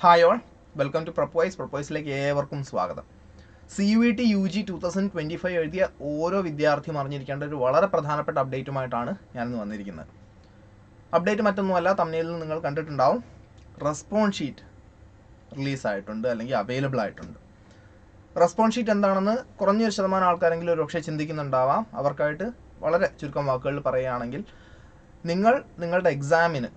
Hi all welcome to Propoise പ്രപ്പോയ്സിലേക്ക് ഏവർക്കും സ്വാഗതം. C U E T U G two thousand twenty five എഴുതിയ ഓരോ വിദ്യാർത്ഥിയും അറിഞ്ഞിരിക്കേണ്ട ഒരു വളരെ പ്രധാനപ്പെട്ട അപ്ഡേറ്റുമായിട്ടാണ് ഞാനിന്ന് വന്നിരിക്കുന്നത്. അപ്ഡേറ്റ് മറ്റൊന്നുമല്ല തമ്മിൽ നിങ്ങൾ കണ്ടിട്ടുണ്ടാവും. റെസ്പോൺസ് ഷീറ്റ് റിലീസായിട്ടുണ്ട് അല്ലെങ്കിൽ അവൈലബിൾ ആയിട്ടുണ്ട്. റെസ്പോൺസ് ഷീറ്റ് എന്താണെന്ന് കുറഞ്ഞൊരു ശതമാനം ആൾക്കാരെങ്കിലും ഒരു ഒരുപക്ഷെ ചിന്തിക്കുന്നുണ്ടാവാം. അവർക്കായിട്ട് വളരെ ചുരുക്കം വാക്കുകളിൽ പറയുകയാണെങ്കിൽ നിങ്ങൾ നിങ്ങളുടെ എക്സാമിന്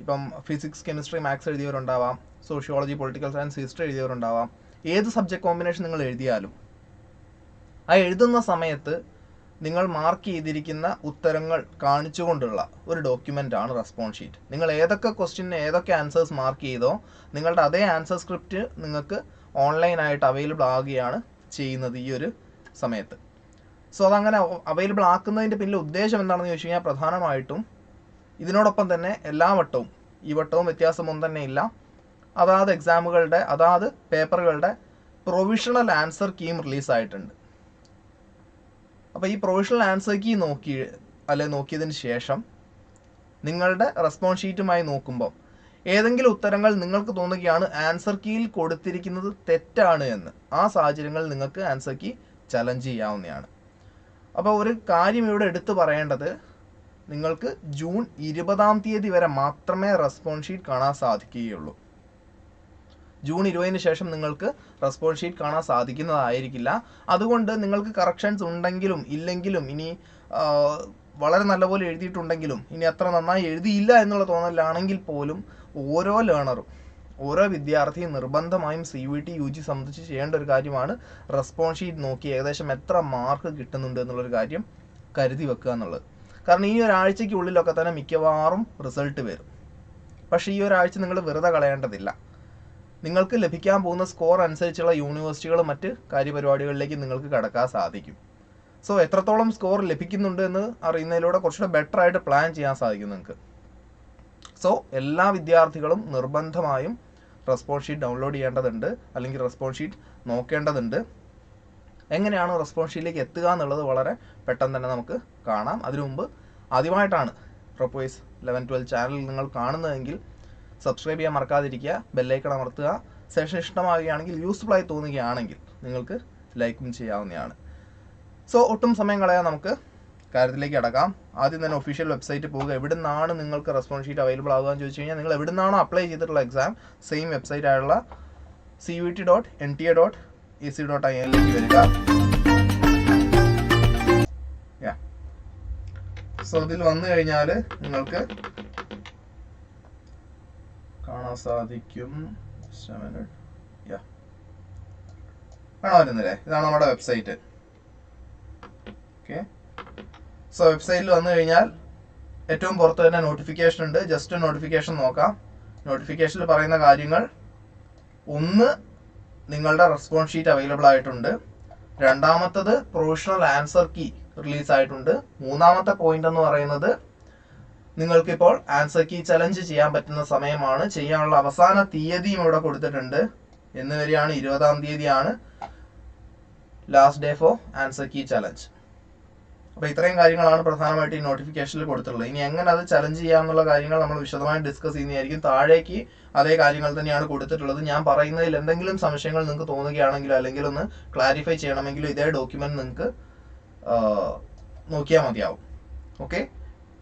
ഇപ്പം ഫിസിക്സ് കെമിസ്ട്രി മാത്സ് എഴുതിയവരുണ്ടാവാം. സോഷ്യോളജി പൊളിറ്റിക്കൽ സയൻസ് ഹിസ്റ്ററി എഴുതിയവരുണ്ടാവാം. ഏത് സബ്ജക്ട് കോമ്പിനേഷൻ നിങ്ങൾ എഴുതിയാലും. ആ എഴുതുന്ന സമയത്ത് നിങ്ങൾ മാർക്ക് ചെയ്തിരിക്കുന്ന ഉത്തരങ്ങൾ കാണിച്ചുകൊണ്ടുള്ള ഒരു ഡോക്യുമെന്റ് ആണ് റെസ്പോൺസ് ഷീറ്റ് നിങ്ങൾ ഏതൊക്കെ ക്വസ്റ്റ്യന് ഏതൊക്കെ ആൻസേഴ്സ് മാർക്ക് ചെയ്തോ നിങ്ങളുടെ അതേ ആൻസർ സ്ക്രിപ്റ്റ് നിങ്ങൾക്ക് ഓൺലൈനായിട്ട് അവൈലബിൾ ആകുകയാണ് ചെയ്യുന്നത് ഈ ഒരു സമയത്ത്. സോ അതങ്ങനെ അവൈലബിൾ ആക്കുന്നതിന്റെ പിന്നിലെ ഉദ്ദേശം എന്താണെന്ന് ചോദിച്ചു കഴിഞ്ഞാൽ പ്രധാനമായിട്ടും ഇതിനോടൊപ്പം തന്നെ എല്ലാ വട്ടവും ഈ വട്ടവും വ്യത്യാസമൊന്നും തന്നെ ഇല്ല. അതാത് എക്സാമുകളുടെ അതാത് പേപ്പറുകളുടെ പ്രൊവിഷണൽ ആൻസർ കീം റിലീസായിട്ടുണ്ട് അപ്പോൾ ഈ പ്രൊവിഷണൽ ആൻസർ കീ നോക്കി അല്ലെ നോക്കിയതിന് ശേഷം നിങ്ങളുടെ റെസ്പോൺസ് ഷീറ്റുമായി നോക്കുമ്പോൾ ഏതെങ്കിലും ഉത്തരങ്ങൾ നിങ്ങൾക്ക് തോന്നുകയാണ് ആൻസർ കീയിൽ കൊടുത്തിരിക്കുന്നത് തെറ്റാണ് എന്ന്. ആ സാഹചര്യങ്ങളിൽ നിങ്ങൾക്ക് ആൻസർ കീ ചലഞ്ച് ചെയ്യാവുന്നതാണ്. അപ്പോൾ ഒരു കാര്യം ഇവിടെ എടുത്തു പറയേണ്ടത് നിങ്ങൾക്ക് ജൂൺ ഇരുപതാം തീയതി വരെ മാത്രമേ റെസ്പോൺസ് ഷീറ്റ് കാണാൻ സാധിക്കുകയുള്ളൂ. ജൂൺ ഇരുപതിന് ശേഷം നിങ്ങൾക്ക് റെസ്പോൺസ് ഷീറ്റ് കാണാൻ സാധിക്കുന്നതായിരിക്കില്ല. അതുകൊണ്ട് നിങ്ങൾക്ക് കറക്ഷൻസ് ഉണ്ടെങ്കിലും ഇല്ലെങ്കിലും ഇനി വളരെ നല്ലപോലെ എഴുതിയിട്ടുണ്ടെങ്കിലും ഇനി അത്ര നന്നായി എഴുതിയില്ല എന്നുള്ള തോന്നലാണെങ്കിൽ പോലും ഓരോ ലേണറും ഓരോ വിദ്യാർത്ഥിയും നിർബന്ധമായും C V T U G സംബന്ധിച്ച് ചെയ്യേണ്ട ഒരു കാര്യമാണ് റെസ്പോൺസ് ഷീറ്റ് നോക്കി ഏകദേശം എത്ര മാർക്ക് കിട്ടുന്നുണ്ട് എന്നുള്ളൊരു കാര്യം കരുതി വെക്കുക എന്നുള്ളത്. കാരണം ഈ ഒരാഴ്ചയ്ക്കുള്ളിലൊക്കെ തന്നെ മിക്കവാറും റിസൾട്ട് വരും. പക്ഷേ ഈ ഒരാഴ്ച നിങ്ങൾ വെറുതെ കളയേണ്ടതില്ല. നിങ്ങൾക്ക് ലഭിക്കാൻ പോകുന്ന സ്കോർ അനുസരിച്ചുള്ള യൂണിവേഴ്സിറ്റികളും മറ്റ് കാര്യപരിപാടികളിലേക്ക് നിങ്ങൾക്ക് കടക്കാൻ സാധിക്കും. സോ എത്രത്തോളം സ്കോർ ലഭിക്കുന്നുണ്ട് എന്ന് അറിയുന്നതിലൂടെ കുറച്ചുകൂടെ ബെറ്റർ ആയിട്ട് പ്ലാൻ ചെയ്യാൻ സാധിക്കും നിങ്ങൾക്ക്. സോ എല്ലാ വിദ്യാർത്ഥികളും നിർബന്ധമായും റെസ്പോൺസ് ഷീറ്റ് ഡൗൺലോഡ് ചെയ്യേണ്ടതുണ്ട്. അല്ലെങ്കിൽ റെസ്പോൺസ് ഷീറ്റ് നോക്കേണ്ടതുണ്ട്. എങ്ങനെയാണ് റെസ്പോൺഷിയിലേക്ക് എത്തുക എന്നുള്ളത് വളരെ പെട്ടെന്ന് തന്നെ നമുക്ക് കാണാം. അതിനു മുമ്പ് ആദ്യമായിട്ടാണ് പ്രൊപ്പോയ്സ് ലെവൻ ട്വൽവ് ചാനൽ നിങ്ങൾ കാണുന്നതെങ്കിൽ സബ്സ്ക്രൈബ് ചെയ്യാൻ മറക്കാതിരിക്കുക ബെല്ലൈക്കൺ അമർത്തുക സെഷൻ ഇഷ്ടമാവുകയാണെങ്കിൽ യൂസ്ഫുൾ ആയി തോന്നുകയാണെങ്കിൽ നിങ്ങൾക്ക് ലൈക്കും ചെയ്യാവുന്നതാണ്. സോ ഒട്ടും സമയം കളയാൻ നമുക്ക് കാര്യത്തിലേക്ക് അടക്കാം. ആദ്യം തന്നെ ഒഫീഷ്യൽ വെബ്സൈറ്റ് പോവുക. എവിടെ നിന്നാണ് നിങ്ങൾക്ക് റെസ്പോൺസ് ഷീറ്റ് അവൈലബിൾ ആകുക എന്ന് ചോദിച്ചു കഴിഞ്ഞാൽ നിങ്ങൾ എവിടെ നിന്നാണോ അപ്ലൈ ചെയ്തിട്ടുള്ള എക്സാം സെയിം വെബ്സൈറ്റ് ആയുള്ള C U T dot N T A dot E C dot I എന്നിലേക്ക് വരിക. സോ ഇതിൽ വന്നു കഴിഞ്ഞാൽ നിങ്ങൾക്ക് കാണാൻ സാധിക്കും. കാണാൻ പറ്റുന്നില്ലേ? ഇതാണ് നമ്മുടെ വെബ്സൈറ്റ് ഓക്കെ സോ വെബ്സൈറ്റിൽ വന്നു കഴിഞ്ഞാൽ ഏറ്റവും പുറത്ത് തന്നെ നോട്ടിഫിക്കേഷൻ ഉണ്ട്. ജസ്റ്റ് നോട്ടിഫിക്കേഷൻ നോക്കാം. നോട്ടിഫിക്കേഷനിൽ പറയുന്ന കാര്യങ്ങൾ ഒന്ന് നിങ്ങളുടെ റെസ്പോൺസ് ഷീറ്റ് അവൈലബിൾ ആയിട്ടുണ്ട്. രണ്ടാമത്തത് പ്രൊവിഷണൽ ആൻസർ കീ റിലീസ് ആയിട്ടുണ്ട്. മൂന്നാമത്തെ പോയിന്റ് എന്ന് പറയുന്നത് നിങ്ങൾക്കിപ്പോൾ ആൻസർ കീ ചലഞ്ച് ചെയ്യാൻ പറ്റുന്ന സമയമാണ്. ചെയ്യാനുള്ള അവസാന തീയതിയും ഇവിടെ കൊടുത്തിട്ടുണ്ട്. എന്ന് വരെയാണ് ഇരുപതാം തീയതിയാണ് last day for answer key challenge അപ്പൊ ഇത്രയും കാര്യങ്ങളാണ് പ്രധാനമായിട്ട് ഈ നോട്ടിഫിക്കേഷനിൽ കൊടുത്തിട്ടുള്ളത്. ഇനി എങ്ങനെ അത് ചലഞ്ച് ചെയ്യാന്നുള്ള കാര്യങ്ങൾ നമ്മൾ വിശദമായി ഡിസ്കസ് ചെയ്യുന്നതായിരിക്കും. താഴേക്ക് അതേ കാര്യങ്ങൾ തന്നെയാണ് കൊടുത്തിട്ടുള്ളത്. ഞാൻ പറയുന്നതിൽ എന്തെങ്കിലും സംശയങ്ങൾ നിങ്ങൾക്ക് തോന്നുകയാണെങ്കിലോ അല്ലെങ്കിൽ ഒന്ന് ക്ലാരിഫൈ ചെയ്യണമെങ്കിലോ ഇതേ ഡോക്യുമെന്റ് നിങ്ങൾക്ക് നോക്കിയാൽ മതിയാവും. ഓക്കെ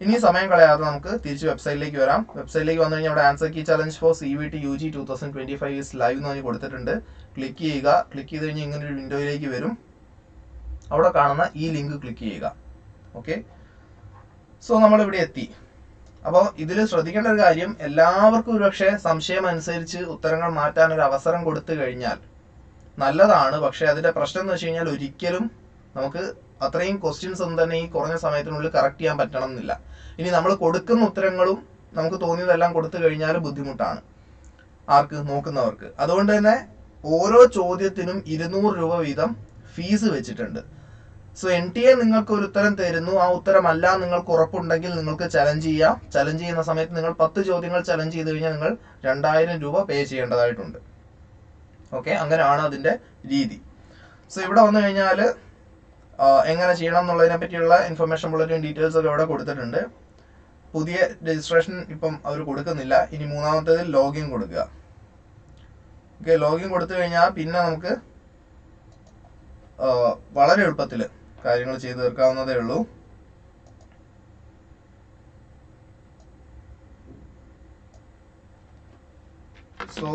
ഇനി സമയം കളയാതെ നമുക്ക് തിരിച്ച് വെബ്സൈറ്റിലേക്ക് വരാം. വെബ്സൈറ്റിലേക്ക് വന്നു കഴിഞ്ഞാൽ അവിടെ answer key challenge for C V T U G two thousand twenty five is live എന്ന് പറഞ്ഞ് കൊടുത്തിട്ടുണ്ട്. ക്ലിക്ക് ചെയ്യുക. ക്ലിക്ക് ചെയ്ത് കഴിഞ്ഞാൽ ഇങ്ങനെ ഒരു വിൻഡോയിലേക്ക് വരും. അവിടെ കാണുന്ന ഈ ലിങ്ക് ക്ലിക്ക് ചെയ്യുക. ഓക്കെ സോ നമ്മൾ ഇവിടെ എത്തി. അപ്പോൾ ഇതിൽ ശ്രദ്ധിക്കേണ്ട ഒരു കാര്യം എല്ലാവർക്കും ഒരുപക്ഷെ സംശയം അനുസരിച്ച് ഉത്തരങ്ങൾ മാറ്റാൻ ഒരു അവസരം കൊടുത്തു കഴിഞ്ഞാൽ നല്ലതാണ്. പക്ഷേ അതിന്റെ പ്രശ്നം എന്ന് വെച്ച് കഴിഞ്ഞാൽ ഒരിക്കലും നമുക്ക് അത്രയും ക്വസ്റ്റ്യൻസ് ഒന്നും തന്നെ ഈ കുറഞ്ഞ സമയത്തിനുള്ളിൽ കറക്റ്റ് ചെയ്യാൻ പറ്റണം എന്നില്ല ഇനി നമ്മൾ കൊടുക്കുന്ന ഉത്തരങ്ങളും നമുക്ക് തോന്നിയതെല്ലാം കൊടുത്തു കഴിഞ്ഞാൽ ബുദ്ധിമുട്ടാണ് ആർക്ക്? നോക്കുന്നവർക്ക്. അതുകൊണ്ട് തന്നെ ഓരോ ചോദ്യത്തിനും ഇരുന്നൂറ് രൂപ വീതം ഫീസ് വെച്ചിട്ടുണ്ട്. സോ എൻ ടി എ നിങ്ങൾക്ക് ഒരു ഉത്തരം തരുന്നു. ആ ഉത്തരമല്ല നിങ്ങൾക്ക് ഉറപ്പുണ്ടെങ്കിൽ നിങ്ങൾക്ക് ചലഞ്ച് ചെയ്യാം. ചലഞ്ച് ചെയ്യുന്ന സമയത്ത് നിങ്ങൾ പത്ത് ചോദ്യങ്ങൾ ചലഞ്ച് ചെയ്ത് കഴിഞ്ഞാൽ നിങ്ങൾ രണ്ടായിരം രൂപ പേ ചെയ്യേണ്ടതായിട്ടുണ്ട്. ഓക്കെ അങ്ങനെയാണ് അതിന്റെ രീതി. സോ ഇവിടെ വന്നു കഴിഞ്ഞാൽ എങ്ങനെ ചെയ്യണം എന്നുള്ളതിനെ പറ്റിയുള്ള ഇൻഫർമേഷൻ ബുള്ളറ്റിൻ ഡീറ്റെയിൽസ് ഒക്കെ ഇവിടെ കൊടുത്തിട്ടുണ്ട്. പുതിയ രജിസ്ട്രേഷൻ ഇപ്പം അവർ കൊടുക്കുന്നില്ല. ഇനി മൂന്നാമത്തേതിൽ ലോഗിൻ കൊടുക്കുക. ഓക്കെ ലോഗിൻ കൊടുത്തു കഴിഞ്ഞാൽ പിന്നെ നമുക്ക് വളരെ എളുപ്പത്തിൽ കാര്യങ്ങൾ ചെയ്തു തീർക്കാവുന്നതേ ഉള്ളൂ. സോ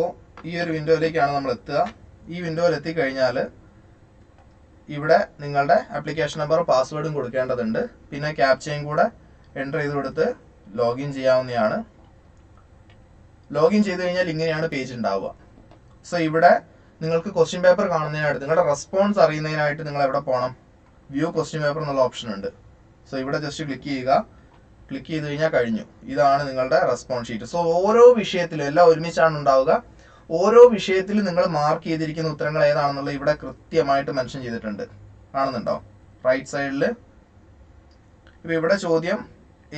ഈ ഒരു വിൻഡോയിലേക്കാണ് നമ്മൾ എത്തുക. ഈ വിൻഡോയിൽ എത്തിക്കഴിഞ്ഞാൽ ഇവിടെ നിങ്ങളുടെ ആപ്ലിക്കേഷൻ നമ്പറും പാസ്വേഡും കൊടുക്കേണ്ടതുണ്ട്. പിന്നെ ക്യാപ്ചയും കൂടെ എന്റർ ചെയ്ത് കൊടുത്ത് ലോഗിൻ ചെയ്യാവുന്നതാണ്. ലോഗിൻ ചെയ്ത് കഴിഞ്ഞാൽ ഇങ്ങനെയാണ് പേജ് ഉണ്ടാവുക. സോ ഇവിടെ നിങ്ങൾക്ക് ക്വസ്റ്റ്യൻ പേപ്പർ കാണുന്നതിനായിട്ട് നിങ്ങളുടെ റെസ്പോൺസ് അറിയുന്നതിനായിട്ട് നിങ്ങൾ എവിടെ പോകണം വ്യൂ ക്വസ്റ്റ്യൻ പേപ്പർ എന്നുള്ള ഓപ്ഷൻ ഉണ്ട്. സോ ഇവിടെ ജസ്റ്റ് ക്ലിക്ക് ചെയ്യുക. ക്ലിക്ക് ചെയ്ത് കഴിഞ്ഞാൽ കഴിഞ്ഞു. ഇതാണ് നിങ്ങളുടെ റെസ്പോൺസ് ഷീറ്റ് സോ ഓരോ വിഷയത്തിലും എല്ലാം ഒരുമിച്ചാണ് ഉണ്ടാവുക. ഓരോ വിഷയത്തിലും നിങ്ങൾ മാർക്ക് ചെയ്തിരിക്കുന്ന ഉത്തരങ്ങൾ ഏതാണെന്നുള്ളത് ഇവിടെ കൃത്യമായിട്ട് മെൻഷൻ ചെയ്തിട്ടുണ്ട്. കാണുന്നുണ്ടോ? റൈറ്റ് സൈഡിൽ ഇപ്പം ഇവിടെ ചോദ്യം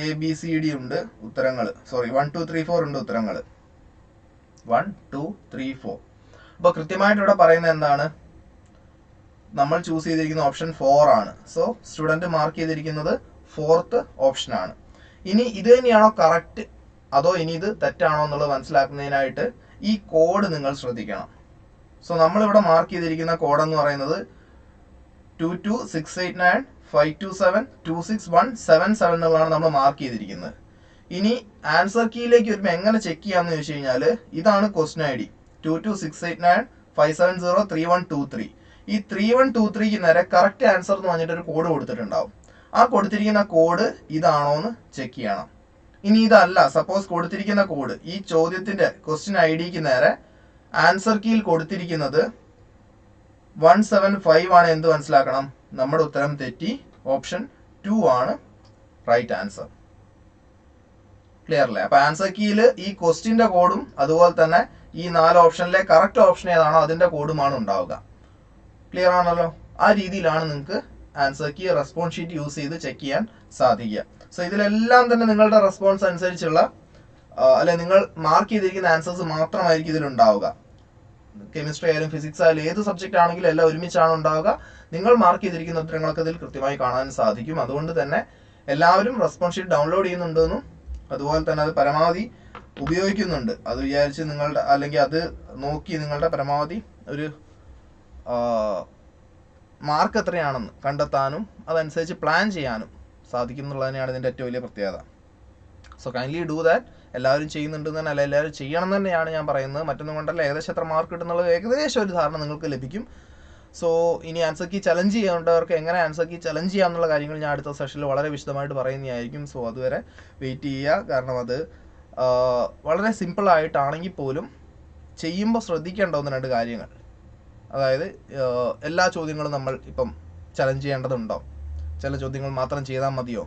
എ ബി സി ഡി ഉണ്ട് ഉത്തരങ്ങൾ. Sorry one two three four ഉണ്ട് ഉത്തരങ്ങൾ. വൺ ടു ത്രീ ഫോർ അപ്പോൾ കൃത്യമായിട്ട് ഇവിടെ പറയുന്നത് എന്താണ്? നമ്മൾ ചൂസ് ചെയ്തിരിക്കുന്ന ഓപ്ഷൻ ഫോർ ആണ്. സോ സ്റ്റുഡന്റ് മാർക്ക് ചെയ്തിരിക്കുന്നത് ഫോർത്ത് ഓപ്ഷൻ ആണ്. ഇനി ഇത് തന്നെയാണോ കറക്റ്റ് അതോ ഇനി ഇത് തെറ്റാണോ എന്നുള്ളത് മനസ്സിലാക്കുന്നതിനായിട്ട് ഈ കോഡ് നിങ്ങൾ ശ്രദ്ധിക്കണം. സോ നമ്മളിവിടെ മാർക്ക് ചെയ്തിരിക്കുന്ന കോഡ് എന്ന് പറയുന്നത് two two six eight nine five two seven two six one seven seven എന്നുള്ളതാണ് നമ്മൾ മാർക്ക് ചെയ്തിരിക്കുന്നത്. ഇനി ആൻസർ കീയിലേക്ക് വരുമ്പോൾ എങ്ങനെ ചെക്ക് ചെയ്യാമെന്ന് ചോദിച്ചു കഴിഞ്ഞാൽ ഇതാണ് question I D two two six eight nine five seven zero three one two three ഈ ത്രീ വൺ ടു ത്രീക്ക് നേരെ കറക്റ്റ് ആൻസർ എന്ന് പറഞ്ഞിട്ട് ഒരു കോഡ് കൊടുത്തിട്ടുണ്ടാവും. ആ കൊടുത്തിരിക്കുന്ന കോഡ് ഇതാണോ എന്ന് ചെക്ക് ചെയ്യണം. ഇനി ഇതല്ല സപ്പോസ് കൊടുത്തിരിക്കുന്ന കോഡ് ഈ ചോദ്യത്തിന്റെ ക്വസ്റ്റ്യൻ ഐ ഡിക്ക് നേരെ ആൻസർ കീയിൽ കൊടുത്തിരിക്കുന്നത് വൺ സെവൻ ഫൈവ് ആണ് എന്ത് മനസ്സിലാക്കണം. നമ്മുടെ ഉത്തരം തെറ്റി ഓപ്ഷൻ ടു ആണ് റൈറ്റ് ആൻസർ ക്ലിയർ അല്ലേ? അപ്പൊ ആൻസർ കീയിൽ ഈ ക്വസ്റ്റിന്റെ കോഡും അതുപോലെ തന്നെ ഈ നാല് ഓപ്ഷനിലെ കറക്റ്റ് ഓപ്ഷൻ ഏതാണോ അതിന്റെ കോഡുമാണ് ഉണ്ടാവുക. ക്ലിയർ ആണല്ലോ? ആ രീതിയിലാണ് നിങ്ങൾക്ക് answer key response sheet use ചെയ്ത് ചെക്ക് ചെയ്യാൻ സാധിക്കുക. സോ ഇതിലെല്ലാം തന്നെ നിങ്ങളുടെ റെസ്പോൺസ് അനുസരിച്ചുള്ള അല്ലെ നിങ്ങൾ മാർക്ക് ചെയ്തിരിക്കുന്ന ആൻസേഴ്സ് മാത്രമായിരിക്കും ഇതിലുണ്ടാവുക കെമിസ്ട്രി ആയാലും ഫിസിക്സ് ആയാലും ഏത് സബ്ജക്റ്റ് ആണെങ്കിലും എല്ലാം ഒരുമിച്ചാണ് ഉണ്ടാവുക. നിങ്ങൾ മാർക്ക് ചെയ്തിരിക്കുന്ന ഉത്തരങ്ങളൊക്കെ ഇതിൽ കൃത്യമായി കാണാൻ സാധിക്കും. അതുകൊണ്ട് തന്നെ എല്ലാവരും റെസ്പോൺസ് ഷീറ്റ് ഡൗൺലോഡ് ചെയ്യുന്നുണ്ടെന്നും അതുപോലെ തന്നെ അത് പരമാവധി ഉപയോഗിക്കുന്നുണ്ട്. അത് വിചാരിച്ച് നിങ്ങളുടെ അല്ലെങ്കിൽ അത് നോക്കി നിങ്ങളുടെ പരമാവധി ഒരു മാർക്ക് എത്രയാണെന്ന് കണ്ടെത്താനും അതനുസരിച്ച് പ്ലാൻ ചെയ്യാനും സാധിക്കും എന്നുള്ളത് തന്നെയാണ് ഇതിന്റെ ഏറ്റവും വലിയ പ്രത്യേകത. സോ കൈൻഡ്ലി ഡൂ ദാറ്റ് എല്ലാവരും ചെയ്യുന്നുണ്ട് തന്നെ അല്ല എല്ലാവരും ചെയ്യണം തന്നെയാണ് ഞാൻ പറയുന്നത്. മറ്റൊന്നും കൊണ്ടല്ല ഏകദേശം എത്ര മാർക്ക് കിട്ടുന്നുള്ളത് ഏകദേശം ഒരു ധാരണ നിങ്ങൾക്ക് ലഭിക്കും. സോ ഇനി ആൻസർ കീ ചലഞ്ച് ചെയ്യേണ്ടവർക്ക് എങ്ങനെ ആൻസർ കീ ചലഞ്ച് ചെയ്യാം എന്നുള്ള കാര്യങ്ങൾ ഞാൻ അടുത്ത സെഷനിൽ വളരെ വിശദമായിട്ട് പറയുന്നതായിരിക്കും. സോ അതുവരെ വെയിറ്റ് ചെയ്യുക. കാരണം അത് വളരെ സിമ്പിളായിട്ടാണെങ്കിൽ പോലും ചെയ്യുമ്പോൾ ശ്രദ്ധിക്കേണ്ട ഒന്ന് രണ്ട് കാര്യങ്ങൾ. അതായത് എല്ലാ ചോദ്യങ്ങളും നമ്മൾ ഇപ്പം ചലഞ്ച് ചെയ്യേണ്ടതുണ്ടോ? ചില ചോദ്യങ്ങൾ മാത്രം ചെയ്താൽ മതിയോ?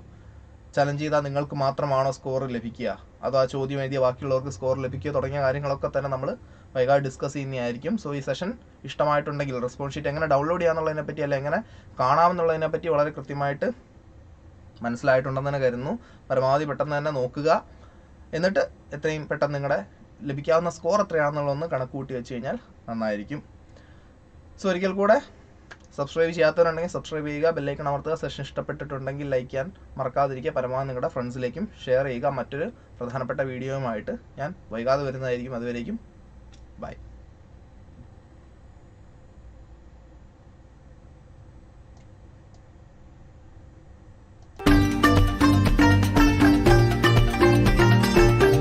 ചലഞ്ച് ചെയ്താൽ നിങ്ങൾക്ക് മാത്രമാണോ സ്കോർ ലഭിക്കുക? അതോ ആ ചോദ്യം എഴുതിയ ബാക്കിയുള്ളവർക്ക് സ്കോർ ലഭിക്കുക തുടങ്ങിയ കാര്യങ്ങളൊക്കെ തന്നെ നമ്മൾ വൈകാതെ ഡിസ്കസ് ചെയ്യുന്നതായിരിക്കും സോ ഈ സെഷൻ ഇഷ്ടമായിട്ടുണ്ടെങ്കിൽ റെസ്പോൺസ് ഷീറ്റ് എങ്ങനെ ഡൗൺലോഡ് ചെയ്യാന്നുള്ളതിനെ പറ്റി അല്ലെങ്കിൽ എങ്ങനെ കാണാമെന്നുള്ളതിനെ പറ്റി വളരെ കൃത്യമായിട്ട് മനസ്സിലായിട്ടുണ്ടെന്ന് തന്നെ കരുതുന്നു. പരമാവധി പെട്ടെന്ന് തന്നെ നോക്കുക. എന്നിട്ട് എത്രയും പെട്ടെന്ന് നിങ്ങളുടെ ലഭിക്കാവുന്ന സ്കോർ എത്രയാണെന്നുള്ളതൊന്ന് കണക്കുകൂട്ടി വെച്ച് കഴിഞ്ഞാൽ നന്നായിരിക്കും. സോ ഒരിക്കൽ കൂടെ സബ്സ്ക്രൈബ് ചെയ്യാത്തവരുണ്ടെങ്കിൽ സബ്സ്ക്രൈബ് ചെയ്യുക ബെല്ലൈക്കൺ അമർത്തുക സെഷൻ ഇഷ്ടപ്പെട്ടിട്ടുണ്ടെങ്കിൽ ലൈക്ക് ചെയ്യാൻ മറക്കാതിരിക്കുക. പരമാവധി നിങ്ങളുടെ ഫ്രണ്ട്സിലേക്കും ഷെയർ ചെയ്യുക. മറ്റൊരു പ്രധാനപ്പെട്ട വീഡിയോയുമായിട്ട് ഞാൻ വൈകാതെ വരുന്നതായിരിക്കും. അതുവരേക്കും ബൈ